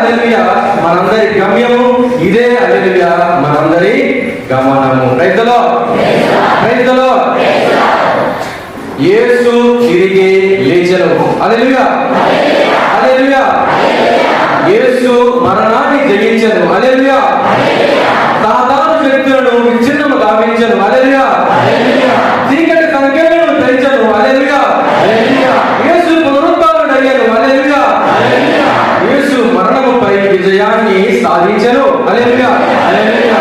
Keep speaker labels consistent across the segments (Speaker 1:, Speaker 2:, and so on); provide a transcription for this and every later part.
Speaker 1: ఇదే మనందరి గమ్యము ఇదే అల్లెలుయ మనందరి గమనము. రైతులో రైతులో యేసు తిరిగి లేచను అల్లెలుయ అల్లెలుయ యేసు మరణాన్ని జయించను అల్లెలుయ సాధారణ శక్తులను విచ్ఛిన్నము గావించను అల్లెలుయ చీకటి సంఖ్యలను తెంచను అల్లెలుయ సాధించను. అల్లెలుయ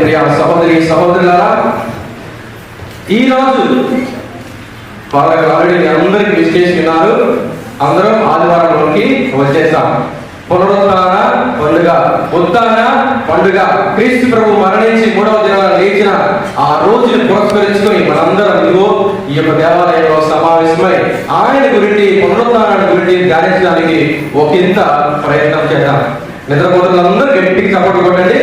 Speaker 1: ప్రియ సహోదరి సహోదరులారా ఈ రోజు వాళ్ళకి ఆల్రెడీ అందరికి విశ్లేషిస్తున్నారు అందరం ఆదివారంలోకి వచ్చేసాం. పునరుత్న పండుగ ఉత్తాన పండుగ. క్రీస్తు ప్రభు మరణించి మూడవ దినాన లేచిన ఆ రోజుని పురస్కరించుకొని మనందరం ఇదిగో ఈ యొక్క దేవాలయంలో సమావేశమై ఆయన గురించి పునరుత్నాన్ని గురించి ధ్యానించడానికి ఒకంత ప్రయత్నం చేద్దాం. నిద్రపోతులందరూ గట్టికి సపోర్ట్ కొట్టండి.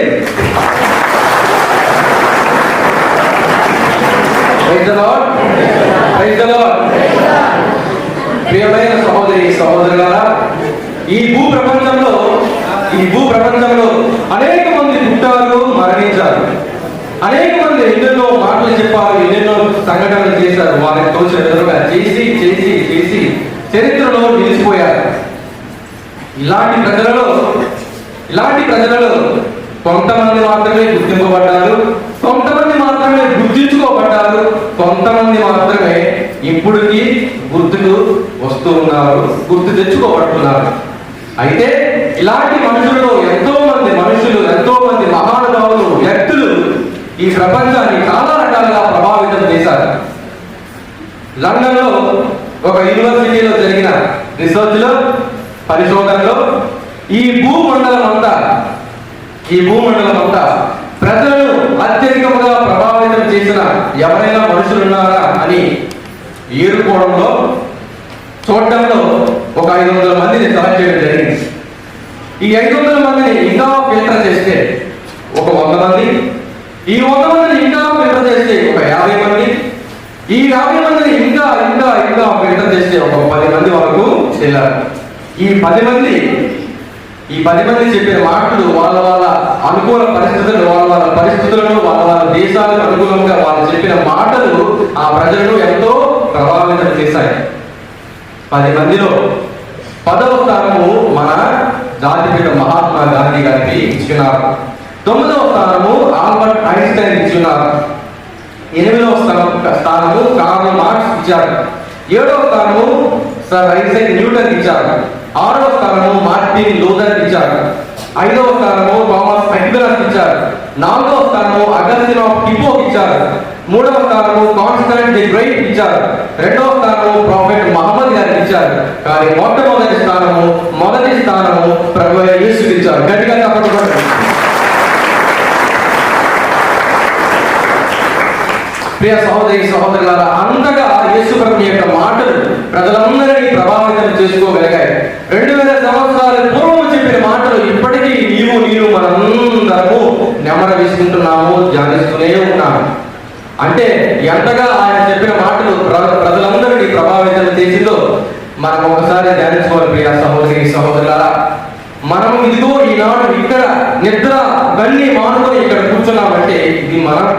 Speaker 1: ప్రియమైన సహోదరి సహోదరులారా ఈ భూ ప్రపంచంలో ఈ భూ ప్రపంచంలో అనేక మంది పుట్టారు మరణించారు. అనేక మంది ఎన్నెన్నో మాటలు చెప్పారు ఎన్నెన్నో సంఘటనలు చేశారు. వారికి తోచిన విధంగా చేసి చేసి చేసి చరిత్రలో నిలిచిపోయారు. ఇలాంటి ప్రజలలో ఇలాంటి ప్రజలలో కొంతమంది మాత్రమే గుర్తింపబడ్డారు కొంతమంది మాత్రమే గుర్తించుకోబడ్డారు కొంతమంది మాత్రమే ఇప్పటికీ గుర్తులు వస్తూ ఉన్నారు గుర్తు తెచ్చుకోబడుతున్నారు. అయితే ఇలాంటి మనుషుల్లో ఎంతో మంది మనుషులు ఎంతో మంది మహానుభావులు వ్యక్తులు ఈ ప్రపంచాన్ని చాలా రకాలుగా ప్రభావితం చేశారు. లండన్లో ఒక యూనివర్సిటీలో జరిగిన రీసెర్చ్లో పరిశోధనలో ఈ భూమండలం అంతా ఈ భూమండలం అంతా ప్రజలను అత్యధికంగా ప్రభావితం చేసిన ఎవరైనా మనుషులు ఉన్నారా అని ఏరుకోవడంలో చూడటంలో ఒక ఐదు వందల మందిని సెలెక్ట్ చేయడం జరిగింది. ఈ ఐదు వందల మందిని ఇంకా ఫిల్టర్ చేస్తే ఒక వంద మంది ఈ వంద మందిని ఇంకా ఫిల్టర్ చేస్తే ఒక యాభై మంది ఈ యాభై మందిని ఇంకా ఇంకా ఇంకా ఫిల్టర్ చేస్తే ఒక పది మంది వరకు వెళ్ళారు ఈ పది మంది ఈ పది మంది చెప్పిన మాటలు వాళ్ళ వాళ్ళ అనుకూల పరిస్థితులు వాళ్ళ వాళ్ళ పరిస్థితులను వాళ్ళ వాళ్ళ దేశాలకు అనుకూలంగా వాళ్ళు చెప్పిన మాటలు ఆ ప్రజలను ఎంతో ప్రభావితం చేశాయి. పది మందిలో పదవ స్థానము మన జాతిపిత మహాత్మా గాంధీ గారికి ఇచ్చినారు. తొమ్మిదవ స్థానము ఆల్బర్ట్ ఐన్స్టైన్ ఇచ్చినారు. ఎనిమిదవ స్థానం స్థానము కార్ల్ మార్క్స్ ఇచ్చారు. ఏడవ స్థానము సర్ ఐన్స్టైన్ న్యూటన్ ఇచ్చారు. ఆరవ స్థానము మార్టిన్ లూథర్ ఇచ్చారు. ఐదవ స్థానము థామస్ అక్విలస్ ఇచ్చారు. నాలుగవ స్థానము అగస్టిన్ ఆఫ్ హిపో ఇచ్చారు. మూడవ స్థానము కాన్స్టెంట్ ది గ్రేట్ ఇచ్చారు. రెండవ స్థానము ప్రాఫెట్ మహమ్మద్ గారికి ఇచ్చారు. కానీ మొట్టమొదటి స్థానము మొదటి స్థానము ప్రభు యేసు ఇచ్చారు. గట్టిగా తప్పకుండా ప్రియ సహోదరి సహోదరులారా అంతగా యేసు యొక్క మాటలు ప్రజలందరినీ ప్రభావితం చేసుకోగలిగాయి. రెండు వేల సంవత్సరాల పూర్వం చెప్పిన మాటలు ఇప్పటికీ నీవు నేను మనందరము నెమర వేసుకుంటున్నాము ధ్యానిస్తూనే ఉన్నాము. అంటే ఎంతగా ఆయన చెప్పిన మాటలు ప్ర- ప్రజలందరినీ ప్రభావితం చేసిందో మనం ఒకసారి ధ్యానించుకోవాలి ప్రియ సహోదరి సహోదరులారా. మనం ఇదిగో ఈనాడు ఇక్కడ నిద్ర ఇవన్నీ మానుకొని ఇక్కడ కూర్చున్నామంటే ఇది మన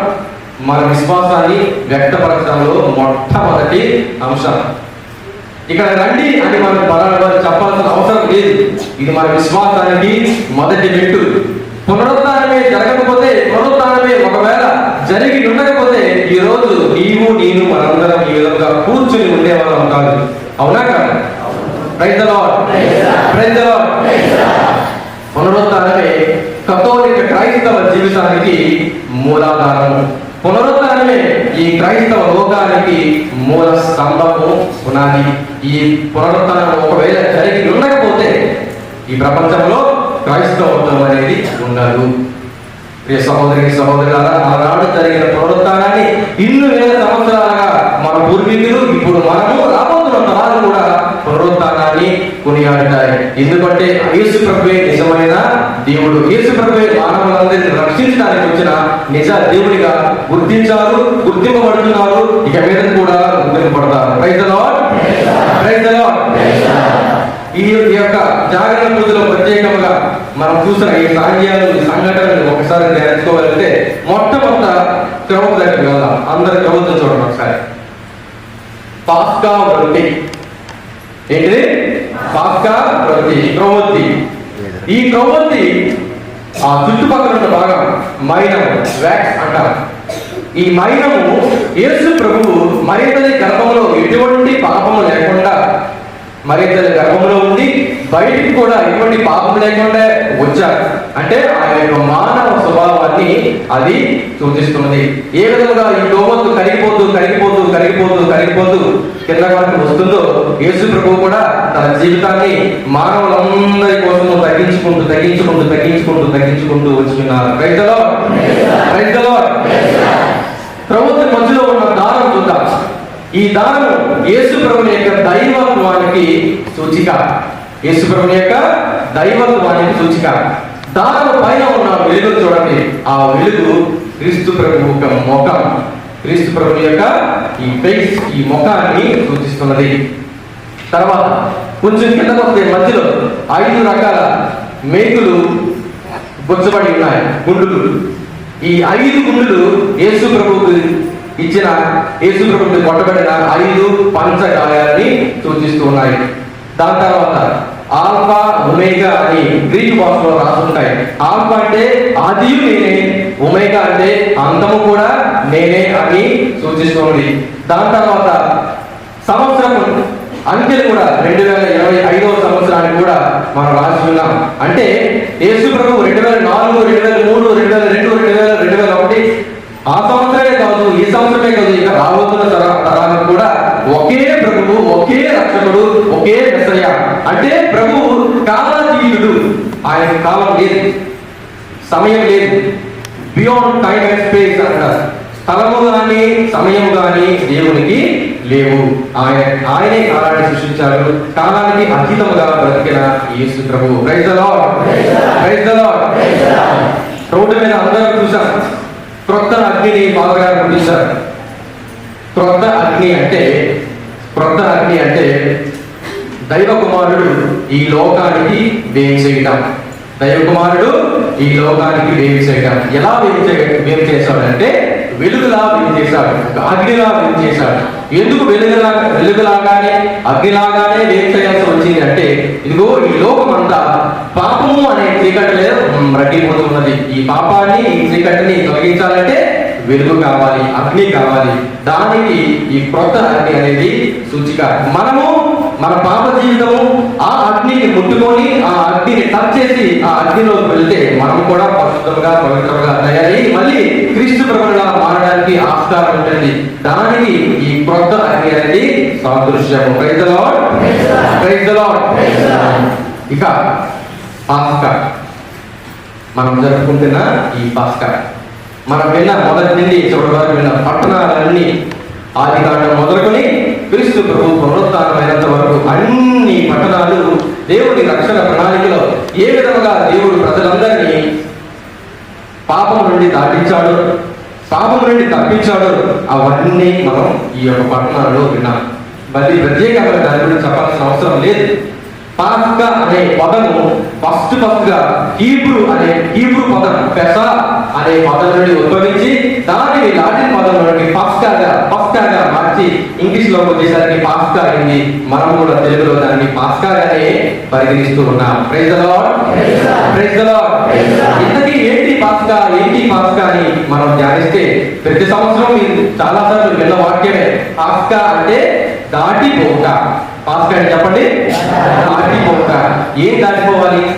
Speaker 1: మన విశ్వాసాన్ని వ్యక్తపరచడంలో మొట్టమొదటి అంశం. ఇక్కడ రండి అని మనం పలానా చెప్పాల్సిన అవసరం లేదు. ఇది మన విశ్వాసానికి మొదటి మెట్టు పునరుద్ధానమే జరగకపోతే పునరుద్ధానమే ఒకవేళ జరిగి ఉండకపోతే ఈ రోజు నీవు నేను మనందరం ఈ విధంగా కూర్చుని ఉండేవాళ్ళం కాదు. అవునా కాదు? ప్రైజ్ ప్రైజ్ కథోలిక క్రైస్తవ జీవితానికి మూలాధారము పునరుత్థానమే ఈ క్రైస్తవ లోకానికి మూల స్తంభము. పునాది ఈ పునరుత్థానం ఒకవేళ జరిగి ఉండకపోతే ఈ ప్రపంచంలో క్రైస్తవత్వం అనేది ఉండదు. ప్రియ సహోదరి సహోదరులారా ఆనాడు జరిగిన పునరుత్నాన్ని ఇన్ని వేల సంవత్సరాలుగా మన పూర్వీకులు ఇప్పుడు మనము రాబోతున్న తరాలు కూడా పునరుత్నాన్ని కొనియాడతాయి ఎందుకంటే యేసు ప్రభువే నిజమైన దేవుడు. యేసు ప్రభువే మానవులందరినీ రక్షించడానికి వచ్చిన నిజ దేవుడిగా గుర్తించారు గుర్తింపబడుతున్నారు. ఇక మీద కూడా గుర్తింపబడతారు. ప్రైజ్ లార్డ్ ఈ యొక్క జాగరణ పూజలో ప్రత్యేకంగా మనం చూసిన ఈ సాంఘ్యాలు ఈ సంఘటనలు ఒకసారి నేర్చుకోవాలంటే మొట్టమొదట క్రమం దగ్గరికి వెళ్దాం. అందరి క్రమంతో చూడండి ఒకసారి. పాస్కా రొట్టి ఏంటిది? పాస్కా రొట్టి క్రొవ్వొత్తి ఈ క్రొవ్వొత్తి ఆ చుట్టుపక్కల ఉన్న భాగం మైనం వ్యాక్స్ అంటారు. ఈ మైనము యేసు ప్రభువు మరింతని గర్భంలో ఎటువంటి పాపము లేకుండా మరింతని గర్భంలో ఉండి బయటికి కూడా ఎటువంటి పాపం లేకుండా వచ్చారు. అంటే ఆయన యొక్క మానవ స్వభావాన్ని అది సూచిస్తున్నది ఏ విధంగా ఈ లోమత్తు కరిగిపోతూ కరిగిపోతూ కరిగిపోతూ కరిగిపోతూ కింద వరకు వస్తుందో యేసు ప్రభువు కూడా తన జీవితాన్ని మానవులందరి కోసము తగ్గించుకుంటూ తగ్గించుకుంటూ తగ్గించుకుంటూ తగ్గించుకుంటూ వచ్చినారు రైతులో రైతులో ప్రభుత్వ మధ్యలో ఉన్న దానం చూద్దాం. ఈ దానము యేసుప్రభుని యొక్క దైవత్వానికి సూచిక. యేసుప్రభుని యొక్క దైవత్వానికి సూచిక. దానము పైన ఉన్న వెలుగు చూడండి. ఆ వెలుగు క్రీస్తు ప్రభు యొక్క ముఖం. క్రీస్తు ప్రభు యొక్క ఈ ఫేస్ ఈ ముఖాన్ని సూచిస్తున్నది. తర్వాత కొంచెం కిందకు వస్తే మధ్యలో ఐదు రకాల మేకులు గుచ్చబడి ఉన్నాయి. గుండులు. ఈ ఐదు గుండులు యేసు ప్రభువుకు ఇచ్చిన యేసుప్రభుని కొట్టబడిన ఐదు పంచగాయాలని సూచిస్తూ ఉన్నాయి దాని తర్వాత ఆల్ఫా ఒమేగా అని గ్రీక్ భాషలో రాసుంటాయి. ఆల్ఫా అంటే ఆదియు నేనే ఒమేగా అంటే అంతము కూడా నేనే అని సూచిస్తుంది. దాని తర్వాత సంవత్సరం అంకెలు కూడా రెండు వేల ఇరవై ఐదవ సంవత్సరానికి కూడా మనం రాసి ఉన్నాం. అంటే యేసు ప్రభు రెండు వేల నాలుగు రెండు వేల మూడు రెండు వేల రెండు రెండు వేల రెండు వేల ఒకటి ఆ సంవత్సరం కాదు ఈ సంవత్సరమే కాదు ఇక రాబోతున్న తర- తరానికి కూడా ఒకే ప్రభువు ఒకే రక్షకుడు ఒకే మెస్సయ్య. అంటే ప్రభువు కాలాతీయుడు. ఆయన కాలం లేదు. సమయం లేదు. బియాండ్ టైం అండ్ స్పేస్ అంటారు స్థలము గాని సమయం గాని దేవునికి లేవు. ఆయన ఆయనే కాలాన్ని సృష్టించాడు. కాలానికి అతీతముగా బ్రతికిన యేసు ప్రభు. Praise the Lord praise the Lord road మీద అందరూ చూసాం క్రొత్త అగ్నిని బాగా పంపించారు క్రొత్త అగ్ని అంటే క్రొత్త అగ్ని అంటే దైవ కుమారుడు ఈ లోకానికి వేయి చేయటం. దైవ కుమారుడు ఈ లోకానికి వేయి చేయటం. ఎలా వేయి చే వేయి చేశాడంటే వెలుగులా వేయి చేశాడు అగ్నిలా వేయి చేశాడు ఎందుకు వెలుగులా వెలుగులాగానే అగ్నిలాగానే వేయి చేయాల్సి వచ్చింది అంటే ఇదిగో ఈ లోకం అంతా పాపము అనే చీకటిలో రగిలిపోతున్నది ఈ పాపాన్ని ఈ చీకటిని తొలగించాలంటే వెలుగు కావాలి అగ్ని కావాలి. దానికి ఈ క్రొత్త అగ్ని అనేది సూచిక. మనము మన పాప జీవితము ఆ అగ్నిని ముట్టుకొని ఆ అగ్నిని టచ్ చేసి ఆ అగ్నిలోకి వెళ్తే మనం కూడా పరిశుద్ధంగా పవిత్రంగా తయారై మళ్ళీ క్రీస్తు ప్రభుగా మారడానికి ఆస్కారం ఉంటుంది. దానికి ఈ క్రొత్త అగ్ని అనేది సాదృశ్యము. ప్రైజ్ లార్డ్ ఇక పాస్కా. మనం జరుపుకుంటున్న ఈ పాస్కా. మనం విన్న మొదటి నుండి చివరి వరకు విన్న పట్టణాలన్నీ ఆది కాండం మొదలుకొని క్రీస్తు ప్రభు వరకు అన్ని పట్టణాలు దేవుడి రక్షణ ప్రణాళికలో ఏ విధముగా దేవుడు ప్రజలందరినీ పాపం నుండి దాటించాడు పాపం నుండి తప్పించాడు అవన్నీ మనం ఈ యొక్క పట్టణాల్లో విన్నాం. మళ్ళీ ప్రత్యేకంగా దాని గురించి చెప్పాల్సిన అవసరం లేదు. పాస్కా అనే పదము ఫస్ట్ ఫస్ట్గా హీబ్రూ అనే హీబ్రూ పదం పెసా అనే పదం నుండి ఉద్భవించి దానిని లాటిన్ పదం నుండి పాస్కాగా పాస్కాగా మార్చి ఇంగ్లీష్లో వచ్చేసరికి పాస్కా అయింది. మనం కూడా తెలుగులో దాన్ని పాస్కాగానే పరిగణిస్తూ ఉన్నాం. ప్రైజ్ లార్డ్ ప్రైజ్ లార్డ్ ఇంతకీ ఏంటి పాస్కా ఏంటి పాస్కా అని మనం ధ్యానిస్తే ప్రతి సంవత్సరం మీరు చాలా సార్లు విన్న వాక్యమే. పాస్కా అంటే దాటిపోక. పాస్కా అంటే చెప్పండి? దాటిపోక ఏం దాటిపోవాలి?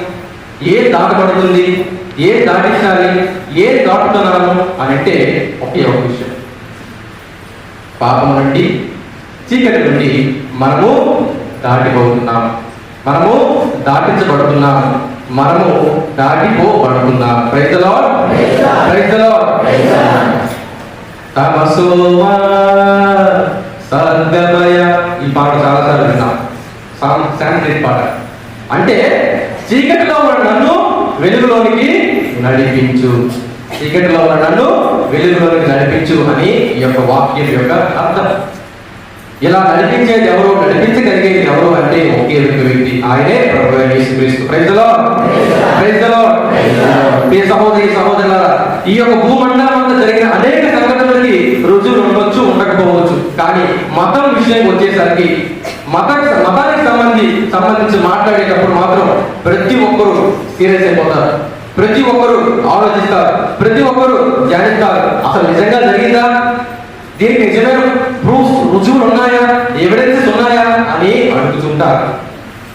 Speaker 1: ఏం దాటబడుతుంది? ఏం దాటించాలి? ఏం దాటుతున్నాను అని అంటే ఒకే ఒక విషయం. పాపం నుండి చీకటి నుండి మనము దాటిపోతున్నాం. మనము దాటించబడుతున్నాం. మనము దాటిపోబడుతున్నాం. ప్రైతలో ప్రైతలో తమసోమా సర్వమయ ఈ పాట చాలాసార్లు విన్నాం. సాంగ్ సాంస్క్రిట్ పాట. అంటే చీకటిలో ఉన్న నన్ను వెలుగులోనికి నడిపించు. చీకటిలో ఉన్న నన్ను వెలుగులోనికి నడిపించు అని ఈ యొక్క వాక్యం యొక్క అర్థం. ఇలా నడిపించేది ఎవరు? నడిపించగలిగేది ఎవరు అంటే ఒకే ఒక వ్యక్తి. ఆయనే ప్రభు యేసుక్రీస్తు. సహోదరి సహోదరులారా ఈ యొక్క భూమండలం అంతా జరిగిన అనేక సంఘటనలకి రుజువులు ఉండొచ్చు ఉండకపోవచ్చు. కానీ మతం విషయం వచ్చేసరికి మత మతానికి సంబంధి సంబంధించి మాట్లాడేటప్పుడు మాత్రం ప్రతి ఒక్కరూ సీరియస్ అయిపోతారు. ప్రతి ఒక్కరూ ఆలోచిస్తారు. ప్రతి ఒక్కరూ ధ్యానిస్తారు. అసలు నిజంగా జరిగిందా? దీనికి నిజమైన ప్రూఫ్ రుజువులు ఉన్నాయా ఎవిడెన్సెస్ ఉన్నాయా? అని అడుగుతుంటారు.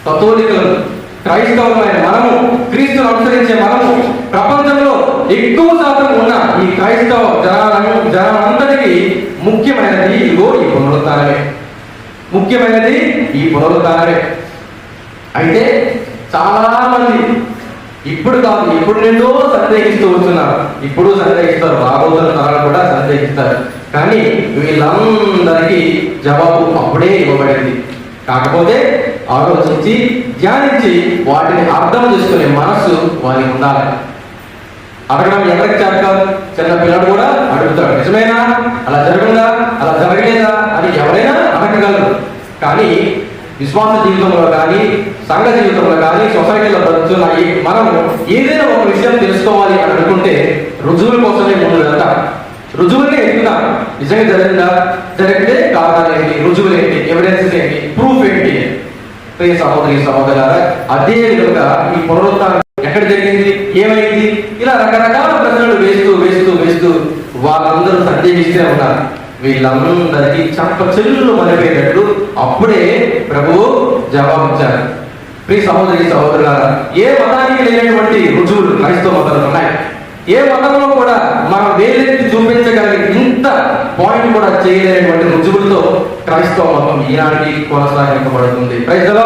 Speaker 1: కథోలికలను క్రైస్తవులైన మనము క్రీస్తును అనుసరించే మనము ప్రపంచంలో ఎక్కువ శాతం ఉన్న ఈ క్రైస్తవ జనాలను జనాలందరికీ ముఖ్యమైనది ఇదిగో ఈ పునరుత్థానమే ముఖ్యమైనది ఈ పునరుత్థానమే అయితే చాలా మంది ఇప్పుడు కాదు ఇప్పుడు నిండో సందేహిస్తూ వస్తున్నారు ఇప్పుడు సందేహిస్తారు. రాబోతున్న తరాలు కూడా సందేహిస్తారు. కానీ వీళ్ళందరికీ జవాబు అప్పుడే ఇవ్వబడింది. కాకపోతే ఆలోచించి ధ్యానించి వాటిని అర్థం చేసుకునే మనస్సు వారికి ఉండాలి. అడగడం ఎవరికి చేస్తారు చిన్న పిల్లడు కూడా అడుగుతాడు నిజమేనా? అలా జరుగుందా? అలా జరగలేదా? అని ఎవరైనా అడగగలరు. కానీ విశ్వాస జీవితంలో కానీ సంఘ జీవితంలో కానీ సొసైటీలో బ్రతుకుతున్న మనం ఏదైనా ఒక విషయం తెలుసుకోవాలి అని అనుకుంటే రుజువుల కోసమే ముందు వెళ్తాం. రుజువులనే ఎక్కుతాం నిజంగా జరిగిందా? జరిగితే కారణాలు ఏంటి? రుజువులు ఏంటి? ఏంటి? ప్రూఫ్ ఏంటి? ప్రియ సహోదరి సహోదరులారా అదే విధంగా ఈ పునరుత్నం ఎక్కడ జరిగింది? ఏమైంది? ఇలా రకరకాల ప్రశ్నలు వేస్తూ వేస్తూ వేస్తూ వాళ్ళందరూ సందేహిస్తూనే ఉన్నారు. వీళ్ళందరికీ చంప చెల్లు మరిపోయినట్లు అప్పుడే ప్రభువు జవాబిచ్చారు. ప్రియ సహోదరి సహోదరులారా ఏ మతానికి లేనటువంటి రుజువులు క్రైస్తవ మతాలు ఉన్నాయి? ఏ మతంలో కూడా మనం వేలెత్తి చూపించగలిగే ఇంత పాయింట్ కూడా చేయలేనటువంటి రుజువులతో క్రైస్తవ మతం ఈనాటికి కొనసాగింపబడుతుంది. ప్రైజ్లో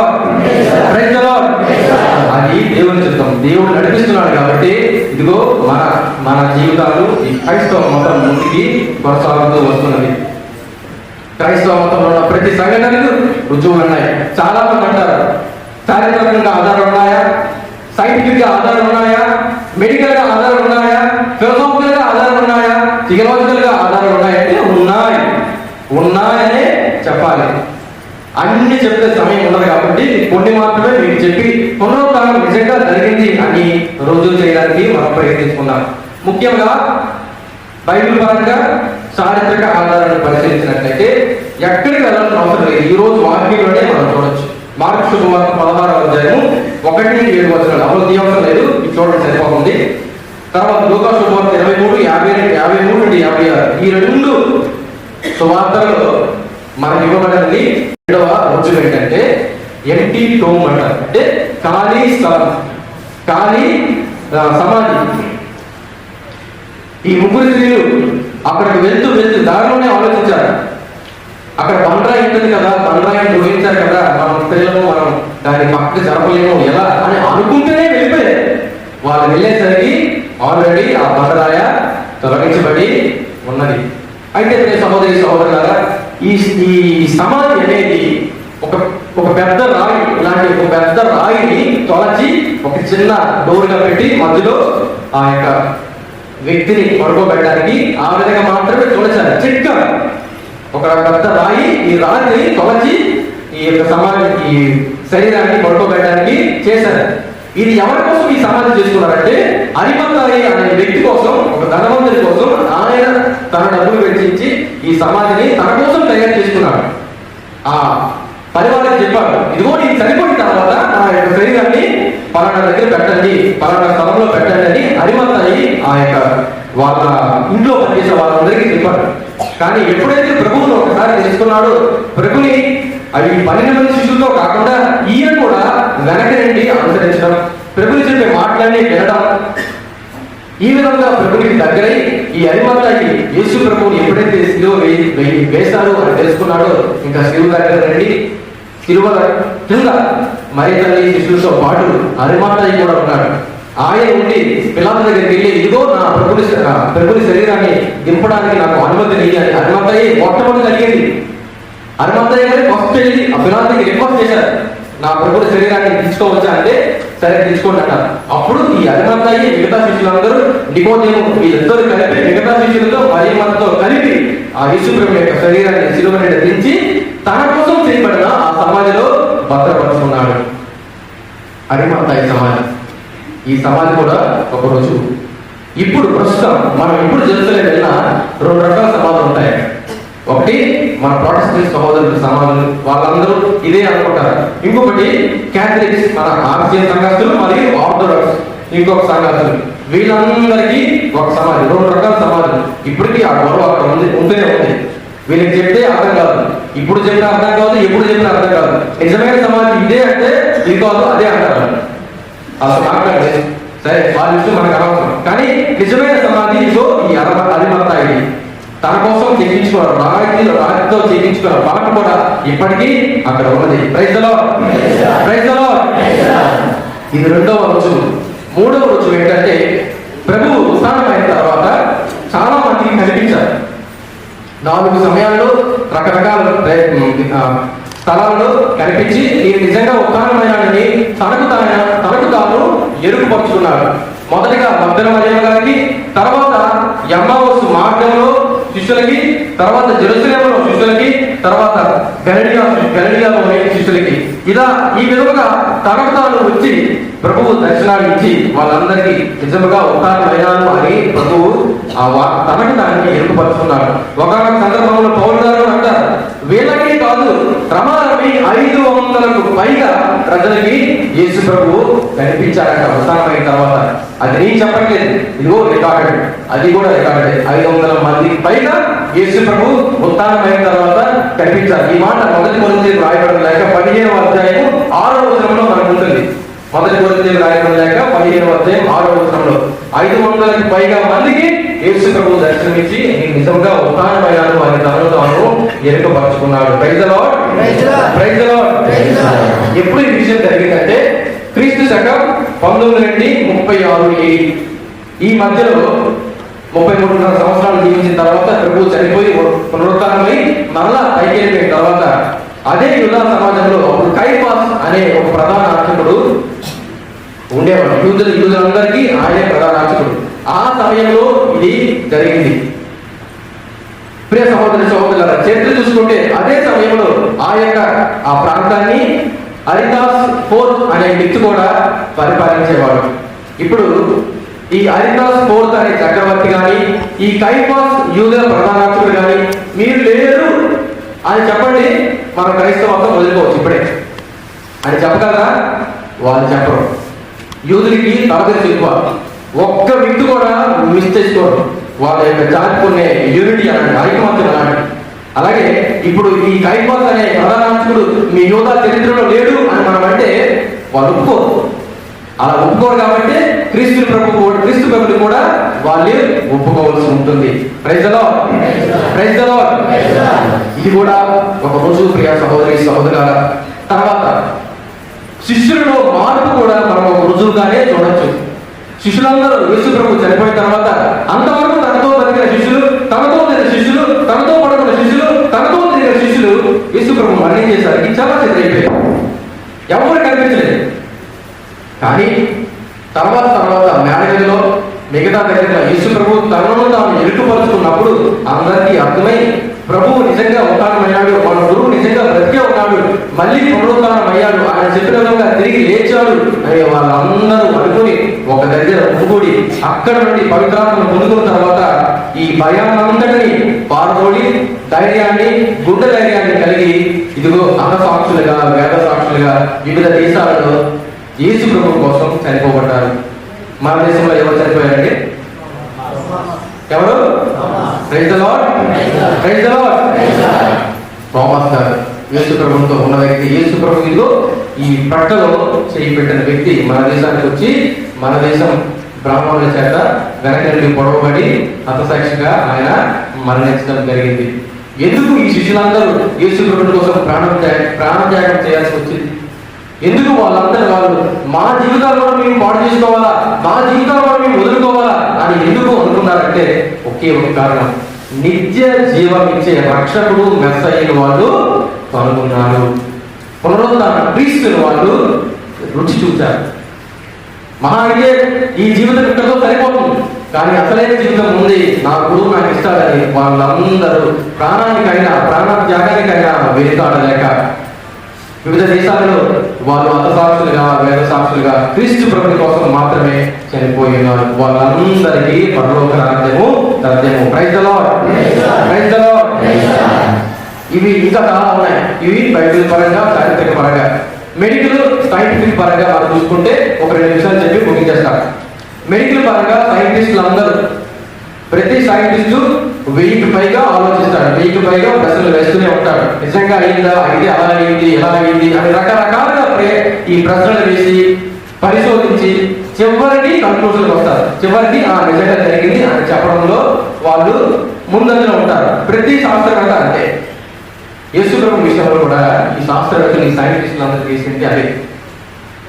Speaker 1: ప్రైజ్లో అది దేవుని చిత్తం. దేవుడు నడిపిస్తున్నాడు కాబట్టి ఇదిగో మన మన జీవితాలు ఈ క్రైస్తవ మతం ముందుకి కొనసాగుతూ వస్తున్నది క్రైస్తవ మతంలో ఉన్న ప్రతి సంఘటనకు రుజువులు ఉన్నాయి. చాలా మంది అంటారు చారిత్రకంగా ఆధారాలు ఉన్నాయా? సైంటిఫిక్గా ఆధారాలు ఉన్నాయా? మెడికల్గా ఆధారాలు ఉన్నాయా? ఫిలసాఫికల్గా ఆధారాలు ఉన్నాయా? థియలాజికల్గా ఆధారాలు ఉన్నాయంటే ఉన్నాయి. ఉన్నాయనే చెప్పాలి. అన్ని చెప్తే సమయం ఉండదు కాబట్టి కొన్ని మాత్రమే మీకు చెప్పి పునరుత్నం నిజంగా జరిగింది అని రుజువు చేయడానికి మనం ప్రయత్నించుకున్నాం ముఖ్యంగా బైబిల్ పరంగా చారిత్రక ఆధారాన్ని పరిశీలించినట్లయితే ఎక్కడికి వెళ్ళాల్సిన అవసరం లేదు. ఈ రోజు వాక్యంలోనే మనం చూడొచ్చు. మార్పు శుభవార్త పదహారవ అధ్యాయం ఒకటి ఏడు వచనాలు. అమలు తీయవసరం లేదు చూడండి సరిపోతుంది. తర్వాత లూకా శుభవార్త ఇరవై మూడు యాభై యాభై మూడు నుండి యాభై ఆరు. ఈ రెండు సువార్తలలో మనకి ఇవ్వబడినది రెండవ రుజువు ఏంటంటే ఎంటీ టోమ్ అంటారు అంటే ఖాళీ స్థలం ఖాళీ సమాధి. ఈ ముగ్గురు స్త్రీలు అక్కడికి వెళ్తూ వెళ్తూ దారిలోనే ఆలోచించారు. అక్కడ బండరాయి ఉంటుంది కదా బండరాయిని తొలగించారు కదా మనం స్త్రీలను మనం దాన్ని పక్కకి జరపలేము ఎలా అని అనుకుంటేనే వెళ్ళిపోయారు. వాళ్ళు వెళ్ళేసరికి ఆల్రెడీ ఆ బండరాయ తొలగించబడి ఉన్నది. అయితే ప్రియ సహోదరి సహోదరులారా ఈ ఈ సమాధి అనేది ఒక ఒక పెద్ద రాయి ఇలాంటి ఒక పెద్ద రాయిని తొలచి ఒక చిన్న డోర్గా పెట్టి మధ్యలో ఆ యొక్క వ్యక్తిని పడుకోబెట్టడానికి ఆ విధంగా మాత్రమే తొలచారు. చిట్కా. ఒక పెద్ద రాయి ఈ రాయిని తొలచి ఈ యొక్క సమాధి ఈ శరీరాన్ని పడుకోబెట్టడానికి చేశారు. ఇది ఎవరి కోసం ఈ సమాధి చేసుకున్నారంటే అరిమత్తాయి అనే వ్యక్తి కోసం ఒక ధనవంతుడి కోసం ఆయన తన డబ్బులు వెచ్చించి ఈ సమాధిని తన కోసం తయారు చేసుకున్నాడు ఆ పరివారికి చెప్పాడు ఇదిగో నీకు చనిపోయిన తర్వాత నా యొక్క శరీరాన్ని పలానా దగ్గర పెట్టండి పలానా స్థలంలో పెట్టండి అని అరిమత్తాయి ఆ యొక్క వాళ్ళ ఇంట్లో పనిచేసే వాళ్ళందరికీ చెప్పాడు కానీ ఎప్పుడైతే ప్రభు ఒకసారి చేసుకున్నాడు ప్రభుని అవి పన్నెండు మంది శిష్యులతో కాకుండా ఈయన కూడా వెనక్కి రండి అనుసరించడం. ప్రభుని చెప్పే మాటలన్నీ వినడం. ఈ విధంగా ప్రభునికి దగ్గరై ఈ అరిమత్తాయి యేసు ప్రభువుని ఎప్పుడైతే శిలువ వేశాడో వేశారో అని తెలుసుకున్నాడో ఇంకా శిలువ దగ్గర రండి. శిలువ కింద మరి తల్లి శిష్యులతో పాటు అరిమత్తాయి కూడా ఉన్నాడు. ఆయన ఉండి పిల్లల దగ్గరికి వెళ్ళి ఇదిగో నా ప్రభుని ప్రభుని శరీరాన్ని దింపడానికి నాకు అనుమతి లేదు అని అరిమత్తాయి మొట్టమొదటి జరిగింది హనుమంతయ్య గారి ఫస్ట్ వెళ్ళి ఆ పిల్లలకి రిక్వెస్ట్ చేశారు. నా ప్రభుని శరీరాన్ని తీసుకోవచ్చా అంటే సరే తీసుకోండి అన్నారు అప్పుడు ఈ అరిమత్తాయి మిగతా శిష్యులందరూ నికోదేము వీళ్ళిద్దరు కలిపి మిగతా శిష్యులతో మనతో కలిపి ఆ యేసుప్రభు యొక్క శరీరాన్ని సిలువ మీద దించి తన కోసం చేయబడిన ఆ సమాధిలో భద్రపరుచుకున్నాడు. అరిమత్తాయి సమాధి. ఈ సమాధి కూడా ఒకరోజు ఇప్పుడు ప్రస్తుతం మనం ఇప్పుడు చెప్తలేదన్నా రెండు రకాల సమాధులు ఉంటాయి. ఒకటి మన ప్రొటెస్టెంట్ సహోదరుల సమాధులు వాళ్ళందరూ ఇదే అనుకుంటారు. ఇంకొకటి క్యాథలిక్స్ మన ఆర్సియన్ సంఘస్థులు మరియు ఆర్థోడాక్స్ ఇంకొక సంఘస్థులు. వీళ్ళందరికీ ఒక సమాధి రెండు రకాల సమాధులు. ఇప్పటికీ ఆ గొడవ అక్కడ ఉంది ఉంటేనే ఉంది. వీళ్ళకి చెప్తే అర్థం కాదు. ఇప్పుడు చెప్పిన అర్థం కాదు ఎప్పుడు చెప్పిన అర్థం కాదు. నిజమైన సమాధి ఇదే అంటే ఇది కాదు అదే అంటారు. అసలు మాట్లాడలేదు సరే వాళ్ళు విషయం మనకు అనవసరం కానీ నిజమైన సమాధి ఇదో ఈ అరవ అరిమత్త తన కోసం చేయించుకోరు రాయితీలు రాతితో చేయించుకోరు పాట కూడా ఇప్పటికీ అక్కడ ఉన్నది. ప్రైజ్లో ప్రైజ్లో ఇది రెండవ రోజు. మూడవ రోజు ఏంటంటే ప్రభువు ఉత్సాహమైన తర్వాత చాలా మందికి కనిపించారు. నాలుగు సమయాల్లో రకరకాల స్థలాలలో కనిపించి ఈ నిజంగా ఉత్సాహమైనని తనకు తాను తనకు తాను ఎరుగుపరుచుకున్నాడు మొదటిగా మద్దన మరియమ్మ గారికి తర్వాత ఎమ్మవసు మార్గంలో శిష్యులకి తర్వాత జెరూసలేములో శిష్యులకి తర్వాత గలిడియా గలిడియాలోని శిష్యులకి. ఇలా ఈ విధముగా తనకు తాను వచ్చి ప్రభువు దర్శనాలు ఇచ్చి వాళ్ళందరికీ నిజముగా ఉత్తానమయ్యాను అని ప్రభువు ఆ వా- తనకు దానికి ఎరుగుపరుచుకున్నాడు. ఒకనొక సందర్భంలో పౌరు గారు అంటారు వీళ్ళకి కాదు ప్రమాదమి ఐదు వందలకు పైగా ప్రజలకి యేసు ప్రభువు కనిపించారంట ఉత్తానమైన తర్వాత. అది నేను చెప్పట్లేదు. ఇదిగో రికార్డెడ్ అది కూడా రికార్డెడ్ ఐదు వందల మందికి పైగా యేసు ప్రభు ఉత్తానమైన తర్వాత కనిపించారు. ఈ మాట మొదటి కొరింథీ రాయబడడం లేక పదిహేను అధ్యాయం ఆరో వచనంలో మనకు ఉంటుంది. మొదటి కొరింథీ రాయబడడం లేక పదిహేను అధ్యాయం ఆరో వచనంలో. ఐదు వందలకి పైగా మందికి యేసు ప్రభు దర్శనమిచ్చి నేను నిజంగా ఉత్తానమయ్యాను అని తనను తాను ఎరుకపరుచుకున్నాడు. Praise the Lord
Speaker 2: Praise the Lord.
Speaker 1: Praise the Lord
Speaker 2: Praise the Lord.
Speaker 1: ఎప్పుడు ఈ విషయం జరిగిందంటే క్రీస్తు శకం పంతొమ్మిది నుండి ముప్పై ఆరు ఈ మధ్యలో ముప్పై మూడున్నర సంవత్సరాలు జీవించిన తర్వాత ప్రభు చనిపోయి పునరుత్థానమై మరలా పైకి వెళ్ళిపోయిన తర్వాత అదే యుధ సమాజంలో కైపాస్ అనే ఒక ప్రధాన అర్చకుడు ఉండేవాడు. యూదులు యూదులందరికీ ఆయనే ప్రధాన అర్చకుడు ఆ సమయంలో ఇది జరిగింది. ప్రియ సహోదరి సహోదరుల చరిత్ర చూసుకుంటే అదే సమయంలో ఆ యొక్క ఆ ప్రాంతాన్ని అరిదాస్ ఫోర్త్ అనే వ్యక్తి కూడా పరిపాలించేవాడు. ఇప్పుడు ఈ అరిదాస్ ఫోర్త్ అనే చక్రవర్తి కానీ ఈ కైపాస్ యూదుల ప్రధానార్చకుడు కానీ మీరు లేరు. అని చెప్పండి మన క్రైస్తవంతో వదిలిపోవచ్చు ఇప్పుడే. అని చెప్పగలరా? వాళ్ళు చెప్పరు. యూదులకి తరగతి ఎక్కువ. ఒక్క వ్యక్తి కూడా మిస్ చేసుకోరు. వాళ్ళ యొక్క చాటుకునే యూనిటీ అలాంటి ఐకమత్యం అలాంటి. అలాగే ఇప్పుడు ఈ కైపాస్ అనే ప్రధానాంశకుడు మీ యువత చరిత్రలో లేడు అని మనం అంటే వాళ్ళు ఒప్పుకోరు. అలా ఒప్పుకోరు కాబట్టి క్రీస్తు ప్రభు క్రీస్తు ప్రభుని కూడా వాళ్ళే ఒప్పుకోవాల్సి ఉంటుంది. ప్రైజలో ప్రైజలో ఇది కూడా ఒక రోజు ప్రియ సహోదరి సహోదరుల తర్వాత శిష్యులలో మార్పు కూడా మనం ఒక రుజువుగానే చూడొచ్చు. శిష్యులందరూ యేసు ప్రభు చనిపోయిన తర్వాత అంతవరకు తనతో బతికిన శిష్యులు తనతో తిరిగిన శిష్యులు తనతో పడుకున్న శిష్యులు తనతో తిరిగిన శిష్యులు యేసు ప్రభు మరణించేసరికి చేశారు. చాలా అయిపోయారు ఎవరు కనిపించలేదు. కానీ తర్వాత తర్వాత మేడగదిలో మిగతా దగ్గర యేసు ప్రభు తనను తాను ఎరుకుపరుచుకున్నప్పుడు అందరికీ అర్థమై ప్రభువు నిజంగా ఉత్తానమయ్యాడు మన గురువు నిజంగా బ్రతికే ఉన్నాడు మళ్ళీ పునరుత్థానం అయ్యాడు. ఆయన చెప్పిన విధంగా తిరిగి లేచాడు. అని వాళ్ళందరూ అనుకుని ఒక దగ్గర ఉంగుడి అక్కడ నుండి పవిత్రాత్మను పొందుకున్న తర్వాత ఈ భయాన్నంతటిని పారదోడి ధైర్యాన్ని గుండె ధైర్యాన్ని కలిగి ఇదిగో అన్నసాక్షులుగా వేద సాక్షులుగా వివిధ దేశాలలో యేసు ప్రభు కోసం చనిపోబడ్డారు. మన దేశంలో ఎవరు చనిపోయారండి? ఎవరు? Praise the Lord praise the Lord Thomas గారు. యేసుప్రభుతో ఉన్న వ్యక్తి యేసుప్రభు ఇదిగో ఈ పట్టలో చేయి పెట్టిన వ్యక్తి మన దేశానికి వచ్చి మన దేశం బ్రాహ్మణుల చేత వెనకటి పొడవబడి హతసాక్షిగా ఆయన మరణించడం జరిగింది. ఎందుకు ఈ శిష్యులందరూ యేసుప్రభుని కోసం ప్రాణం ప్రాణం త్యాగం చేయాల్సి వచ్చింది? ఎందుకు వాళ్ళందరూ వాళ్ళు మా జీవితాల్లో మేము పాడు చేసుకోవాలా? మా జీవితాల్లో మేము వదులుకోవాలా? అని ఎందుకు అనుకున్నారంటే ఒకే ఒక కారణం. నిత్య జీవం ఇచ్చే రక్షకుడు మెస్సయ్యను వాళ్ళు కనుగొన్నారు పునరుద్ధరణ క్రీస్తుని వాళ్ళు రుచి చూచారు. మహా అయితే ఈ జీవితం ఇక్కడతో సరిపోతుంది. కానీ అసలైన జీవితం ఉంది. నా గురువు నాకు ఇస్తాడని వాళ్ళందరూ ప్రాణానికైనా ప్రాణ త్యాగానికైనా వెనుకాడలేక వివిధ దేశాలలో వాళ్ళు అతసాక్షులుగా వేద సాక్షులుగా క్రీస్తు ప్రభుని కోసం మాత్రమే చనిపోయినారు వాళ్ళందరికీ పరలోక రాజ్యము తథ్యము ప్రైజ్ ద ప్రైజ్ ఇవి ఇంకా చాలా ఉన్నాయి. ఇవి బైబిల్ పరంగా చారిత్రక పరంగా. మెడికల్ సైంటిఫిక్ పరంగా మనం చూసుకుంటే ఒక రెండు నిమిషాలు చెప్పి ముగించేస్తాం మెడికల్ పరంగా సైంటిస్టులు అందరూ ప్రతి సైంటిస్టు వెయ్యికి పైగా ఆలోచిస్తాడు వెయ్యికి పైగా ప్రశ్నలు వేస్తూనే ఉంటాడు నిజంగా అయిందా? అయితే అలా అయింది. ఎలా అయింది అని రకరకాలుగా ఈ ప్రశ్నలు వేసి పరిశోధించి చివరికి కన్క్లూషన్కి వస్తారు. చివరికి ఆ నిజంగా జరిగింది అని చెప్పడంలో వాళ్ళు ముందంజలో ఉంటారు. ప్రతి శాస్త్రవేత్త అంటే యేసుప్రభు విషయంలో కూడా ఈ శాస్త్రవేత్తలు ఈ సైంటిస్టులు అందరూ తీసుకుంటే అదే.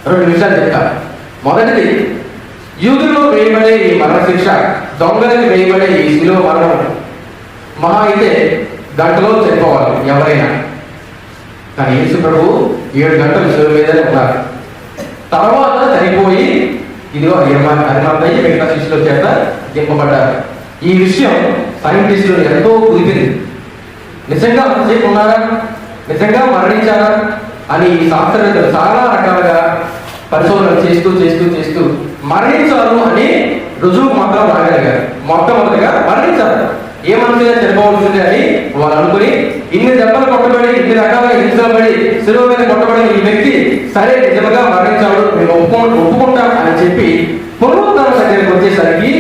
Speaker 1: రెండు విషయాలు చెప్తారు మొదటిది యూదులో వేయబడే ఈ మరణ శిక్ష దొంగలకి వేయబడే ఈ శిలో మరణం. మహా అయితే గంటలో చనిపోవాలి ఎవరైనా. కానీ యేసు ప్రభు ఏడు గంటలు శిలువ మీదనే ఉన్నారు. తర్వాత చనిపోయి ఇదిగో హరిమంతయ్య మిగతా శిష్యుల చేత దింపబడ్డారు. ఈ విషయం సైంటిస్టులు ఎంతో కుదిరింది. నిజంగా అంతసేపు ఉన్నారా? నిజంగా మరణించారా? అని ఈ శాస్త్రవేత్తలు చాలా రకాలుగా పరిశోధన చేస్తూ చేస్తూ చేస్తూ మరణించారు అని రుజువు మాత్రం రాగలిగారు మొట్టమొదటిగా మరణించారు. ఏ మనిషిగా చనిపోవాల్సిందే అని వాళ్ళు అనుకుని ఇన్ని దెబ్బలు కొట్టబడి ఇన్ని రకాలుగా హింసలబడి శిలువ మీద కొట్టబడిన ఈ వ్యక్తి సరే నిజంగా మరణించాడు మేము ఒప్పుకో ఒప్పుకుంటాం అని చెప్పి పునరుద్ధరణ దగ్గరికి వచ్చేసరికి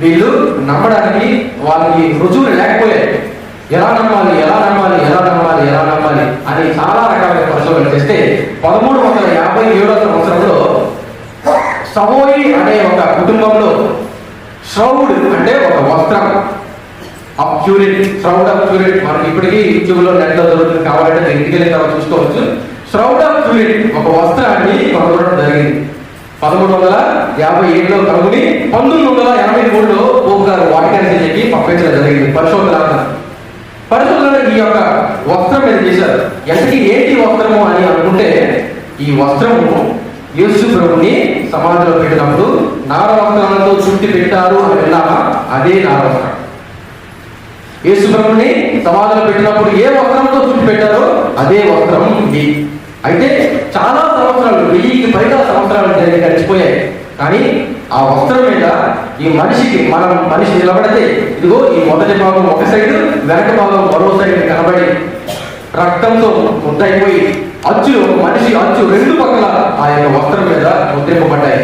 Speaker 1: వీళ్ళు నమ్మడానికి వాళ్ళకి రుజువులు లేకపోయాయి ఎలా నమ్మాలి ఎలా నమ్మాలి ఎలా నమ్మాలి ఎలా నమ్మాలి అని చాలా రకాల పరిశోధనలు చేస్తే పదమూడు వందల యాభై ఏడవ సంవత్సరంలో సవోయి అనే ఒక కుటుంబంలో శ్రౌడ్ అంటే ఒక వస్త్రం. అప్ క్యూరిట్ శ్రౌడ్ ఆఫ్ క్యూరిట్ మనకి ఇప్పటికీ యూట్యూబ్లో నెట్లో దొరుకుతుంది కావాలంటే ఇంటికి వెళ్ళిన తర్వాత చూసుకోవచ్చు. శ్రౌడ్ ఆఫ్ క్యూరిట్ ఒక వస్త్రాన్ని కనుగొనడం జరిగింది. పదమూడు వందల యాభై ఏడులో కనుగొని పంతొమ్మిది వందల ఎనభై మూడులో పోపు గారు వాటికన్ చెప్పి పంపించడం జరిగింది. పరిశోధన పరిశోధన ఈ యొక్క వస్త్రం మీద చేశారు ఎంతకి ఏంటి వస్త్రము అని అనుకుంటే ఈ వస్త్రము యేసు ప్రభుని సమాధిలో పెట్టినప్పుడు నార వస్త్రాలతో చుట్టి పెట్టారు అని విన్నామా అదే నార వస్త్రం యేసు ప్రభుని సమాధిలో పెట్టినప్పుడు ఏ వస్త్రంతో చుట్టి పెట్టారో అదే వస్త్రం ఇది అయితే చాలా సంవత్సరాలు వెయ్యికి పైగా సంవత్సరాలు జరిగి గడిచిపోయాయి. కానీ ఆ వస్త్రం మీద ఈ మనిషికి మనం మనిషి నిలబడితే ఇదిగో ఈ మొదటి భాగం ఒక సైడ్ వెనక భాగం మరో సైడ్ కనబడి రక్తంతో ముద్దయిపోయి అచ్చులు మనిషి అచ్చు రెండు పక్కల ఆ యొక్క వస్త్రం మీద ముద్రింపబడ్డాయి.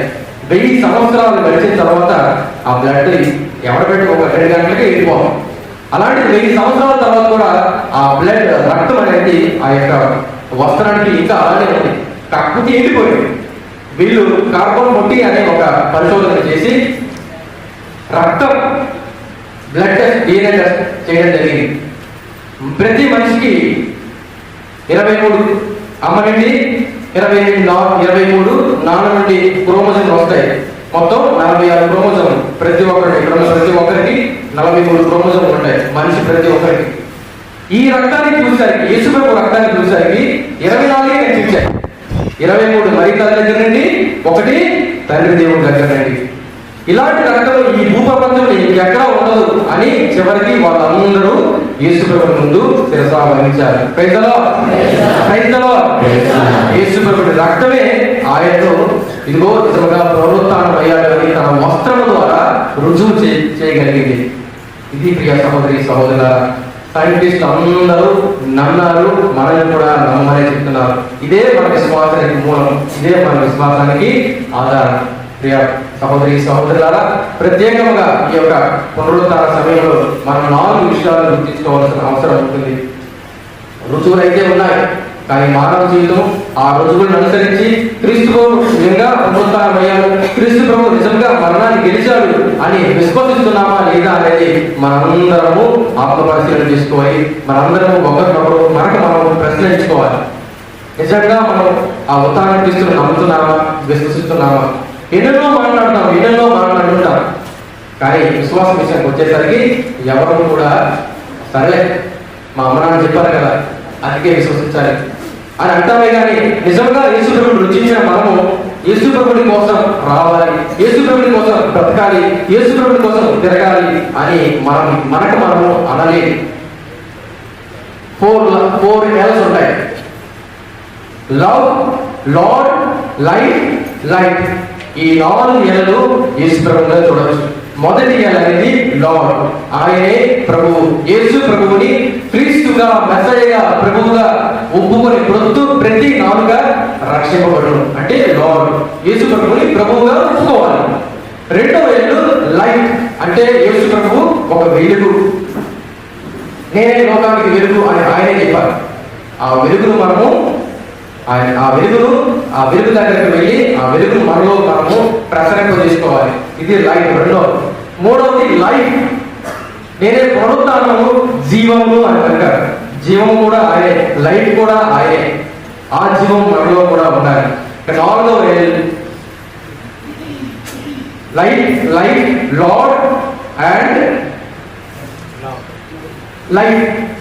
Speaker 1: వెయ్యి సంవత్సరాలు గడిచిన తర్వాత ఆ బ్లడ్ ఎవడ పెట్టుకో ఒక రెండు గంటలకి వెళ్ళిపోవాలి అలాంటి వెయ్యి సంవత్సరాల తర్వాత కూడా ఆ బ్లడ్ రక్తం అనేది ఆ యొక్క వస్త్రానికి ఇంకా అలానే ఉంది. కాకపోతే ఎండిపోయింది. వీళ్ళు కార్బన్ మొట్టి అనే ఒక పరిశోధన చేసి రక్తం బ్లడ్ టెస్ట్ డిఎన్ఏ టెస్ట్ చేయడం జరిగింది. ప్రతి మనిషికి ఇరవై మూడు అమ్మ నుండి ఇరవై ఎనిమిది ఇరవై మూడు నాన్న నుండి క్రోమోజోన్లు వస్తాయి. మొత్తం నలభై ఆరు క్రోమోజోమ్ ప్రతి ఒక్కరికి ఇక్కడ ఉన్న ప్రతి ఒక్కరికి నలభై మూడు క్రోమోజోన్లు ఉంటాయి మనిషి ప్రతి ఒక్కరికి. ఈ రక్తాన్ని చూసరికి యేసుప్రభు రక్తాన్ని చూసరికి ఇరవై నాలుగే కనిపించాయి ఇరవై మూడు మరి తల్లి దగ్గర నుండి ఒకటి తండ్రి దేవుడి దగ్గర నుండి. ఇలాంటి రకంలో ఈ భూప్రపంచంలో ఇంకెక్కడా ఉండదు అని చివరికి వాళ్ళందరూ యేసుప్రభు ముందు శిరసా వహించారు ప్రైజలో. యేసుప్రభుడి రక్తమే ఆయనను ఇదిగో నిజంగా పునరుత్థానం అయ్యాడని తన వస్త్రం ద్వారా రుజువు చేయగలిగింది. ఇది ప్రియ సహోదరి సహోదరుల సైంటిస్ట్ అందరూ నమ్మారు మనల్ని కూడా నమ్మని చెప్తున్నారు. ఇదే మన విశ్వాసానికి మూలం ఇదే మన విశ్వాసానికి ఆధారం. ప్రియ సహోదరి సహోదరులారా ప్రత్యేకంగా ఈ యొక్క పునరుద్ధార సమయంలో మనం నాలుగు విషయాలు గుర్తించుకోవాల్సిన అవసరం ఉంటుంది. రుజువులు అయితే ఉన్నాయి. కానీ మానవ జీవితం ఆ రోజులను అనుసరించి క్రీస్తు నిజంగా పునరుద్ధరణమయ్యాడు క్రీస్తు ప్రభు నిజంగా మరణాన్ని గెలిచాడు అని విశ్వసిస్తున్నామా లేదా అనేది మనందరము ఆత్మ పరిశీలన చేసుకోవాలి మనందరము ఒకరినొకరు మనకు మనం ప్రశ్నించుకోవాలి. నిజంగా మనం ఆ ఉత్తాన క్రీస్తును నమ్ముతున్నామా? విశ్వసిస్తున్నామా? ఎన్నెన్నో మాట్లాడుతాం ఎన్నెన్నో మాట్లాడుతుంటాం కానీ విశ్వాసం విషయానికి వచ్చేసరికి ఎవరు కూడా సరే మా అమ్మ నాన్న చెప్పారు కదా అందుకే విశ్వసించాలి. అని అంటామే కానీ నిజంగా యేసుప్రభుడు రుచించిన మనము యేసుప్రభుడి కోసం రావాలి యేసుప్రభుడి కోసం బ్రతకాలి యేసుప్రభుడి కోసం తిరగాలి అని మనం మనకు మనము అనలేదు. ఫోర్ ఫోర్ ఎల్స్ ఉంటాయి. లవ్ లార్డ్ లైఫ్ లైఫ్ ఈ నాలుగు నెలలు యేసుప్రభుగా చూడవచ్చు. మొదటి ఎల అనేది లార్డ్. ఆయనే ప్రభువు యేసు ప్రభువుని క్రీస్తుగా మెస్సయ్యగా ప్రభువుగా ఒప్పుకొని ప్రొత్తు ప్రతి నాలుగా రక్షింపబడును. అంటే లార్డ్ యేసు ప్రభువుని ప్రభువుగా ఒప్పుకోవాలి. రెండవ ఎల్లు లైట్ అంటే యేసు ప్రభువు ఒక వెలుగు. నేనే లోకానికి వెలుగు అని ఆయనే చెప్పారు. ఆ వెలుగును మనము ఆయన ఆ వెలుగును ఆ వెలుగు దగ్గరికి వెళ్ళి ఆ వెలుగును మనలో మనము ప్రసరింప చేసుకోవాలి. ఇది లైఫ్ రెండవది మూడవది లైఫ్. నేనే పునరుత్నము జీవము అని అంటారు. జీవము కూడా ఆయనే లైఫ్ కూడా ఆయనే. ఆ జీవం మనలో కూడా ఉండాలి. నాలుగవ life life Lord and life.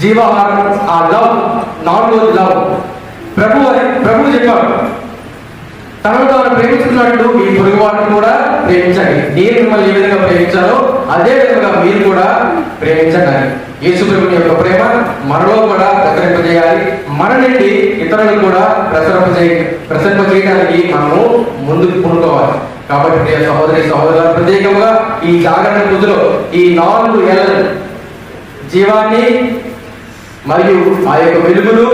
Speaker 1: జీవాహారం ఆ లవ్ నాలుగోది లవ్. ప్రభు అని- ప్రభు చెప్పాడు. తనను తాను ప్రేమించుకున్నట్టు ఈ పొరుగు వాటిని కూడా ప్రేమించండి. నేను మిమ్మల్ని ఏ విధంగా ప్రేమించాలో అదే విధంగా మీరు కూడా ప్రేమించండి. అని యేసు ప్రభుని యొక్క ప్రేమ మనలో కూడా ప్రసరింపజేయాలి. మన నుండి ఇతరులకు కూడా ప్రసరింపజే ప్రసరింపజేయడానికి మనము ముందుకు పునుకోవాలి. కాబట్టి ప్రియ సహోదరి సహోదరుల ప్రత్యేకంగా ఈ జాగరణ పూజలో ఈ నాలుగు ఏళ్ళ జీవాన్ని మరియు ఆ యొక్క వెలుగులు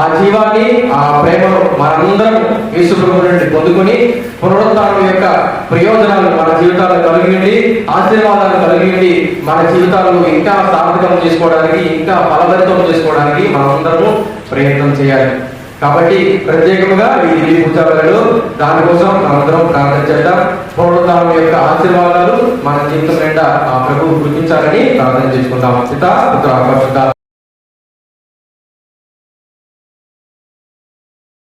Speaker 1: ఆ జీవాన్ని ఆ ప్రేమను మనందరం యేసుప్రభు నుండి పొందుకొని పునరుత్థానం యొక్క ప్రయోజనాలు మన జీవితాల్లో కలిగిండి ఆశీర్వాదాలు కలిగిండి మన జీవితాలను ఇంకా సార్థకం చేసుకోవడానికి ఇంకా ఫలభరితం చేసుకోవడానికి మనమందరము ప్రయత్నం చేయాలి. కాబట్టి ప్రత్యేకంగా ఈ దివ్య పూజాలలో దానికోసం మనందరం ప్రార్థన చేద్దాం. పునరుత్థానం యొక్క ఆశీర్వాదాలు మన జీవితం నిండా ఆ ప్రభు గుర్తించాలని ప్రార్థన చేసుకుందాం. పిత పుత్ర